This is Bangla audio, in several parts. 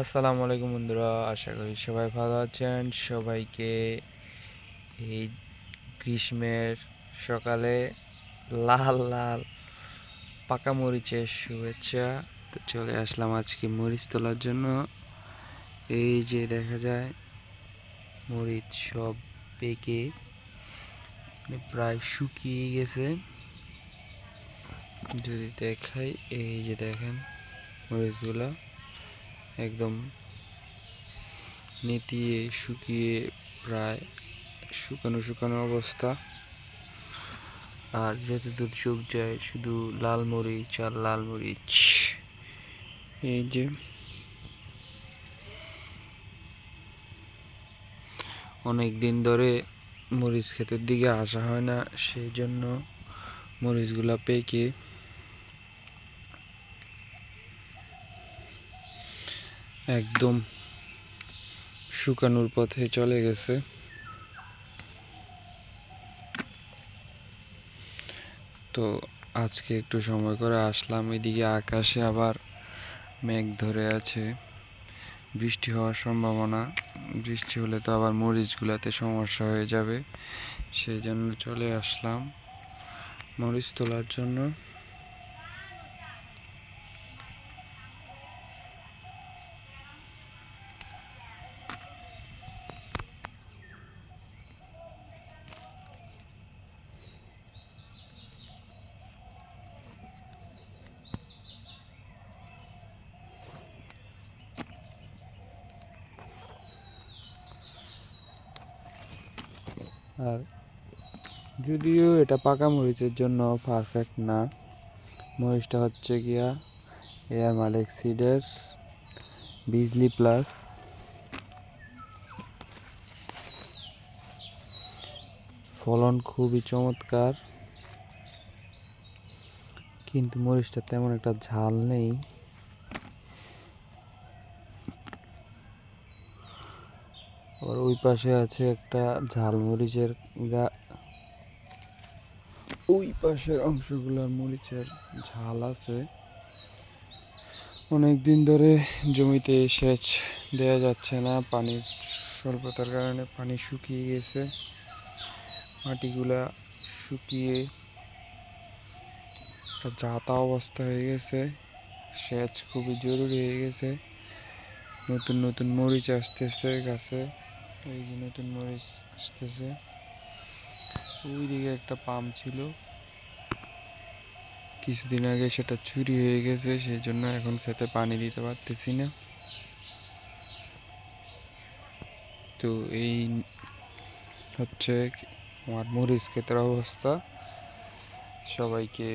আসসালামু আলাইকুম বন্ধুরা, আশা করি সবাই ভালো আছেন। সবাইকে এই গ্রীষ্মের সকালে লাল লাল পাকা মরিচের শুভেচ্ছা। তো চলে আসলাম আজকে মরিচ তোলার জন্য। এই যে দেখা যায়, মরিচ সব পেকে মানে প্রায় শুকিয়ে গেছে। যদি দেখাই, এই যে দেখেন মরিচগুলো। একদম নেতিয়ে শুকিয়ে প্রায় শুকানো শুকানো অবস্থা। আর যতদূর চোখ যায়, শুধু লাল মরিচ আর লাল মরিচ। এই যে অনেক দিন ধরে মরিচ ক্ষেতের দিকে আসা হয় না সেই জন্য মরিচগুলা পেকে একদম শুকানোর পথে চলে গেছে। তো আজকে একটু সময় করে আসলাম, এদিকে আকাশে আবার মেঘ ধরে আছে, বৃষ্টি হওয়ার সম্ভাবনা, বৃষ্টি হলে তো আবার মরিচগুলোতে সমস্যা হয়ে যাবে, সেই জন্য চলে আসলাম মরিচ তোলার জন্য। আর যদিও এটা পাকা মরিচের জন্য পারফেক্ট না, মরিচটা হচ্ছে গিয়া এয়ার মালিক সিডের বিজলি প্লাস। ফলন খুবই চমৎকার, কিন্তু মরিচটা তেমন একটা ঝাল নেই। আর ওই পাশে আছে একটা ঝালমরিচের গা, ওই পাশের অংশগুলোর মরিচের ঝাল আছে। অনেক দিন ধরে জমিতে সেচ দেওয়া যাচ্ছে না, পানির স্বল্পতার কারণে পানি শুকিয়ে গেছে। মাটিগুলা শুকিয়ে একটা জাতা অবস্থা হয়ে গেছে। সেচ খুবই জরুরি হয়ে গেছে। নতুন নতুন মরিচ আসতেছে গাছে। এই যে নতুন মরিচ আসতেছে। ওইদিকে একটা পাম্প ছিল। কিছুদিন আগে সেটা চুরি হয়ে গেছে সেই জন্য এখন খেতে পানি দিতে পারতেছি না। তো এই হচ্ছে আমার মরিচ ক্ষেতের অবস্থা। সবাইকে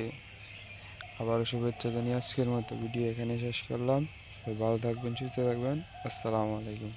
আবারও শুভেচ্ছা জানিয়ে আজকের মতো ভিডিও এখানে শেষ করলাম। ভালো থাকবেন, সুস্থ থাকবেন। আসসালামু আলাইকুম।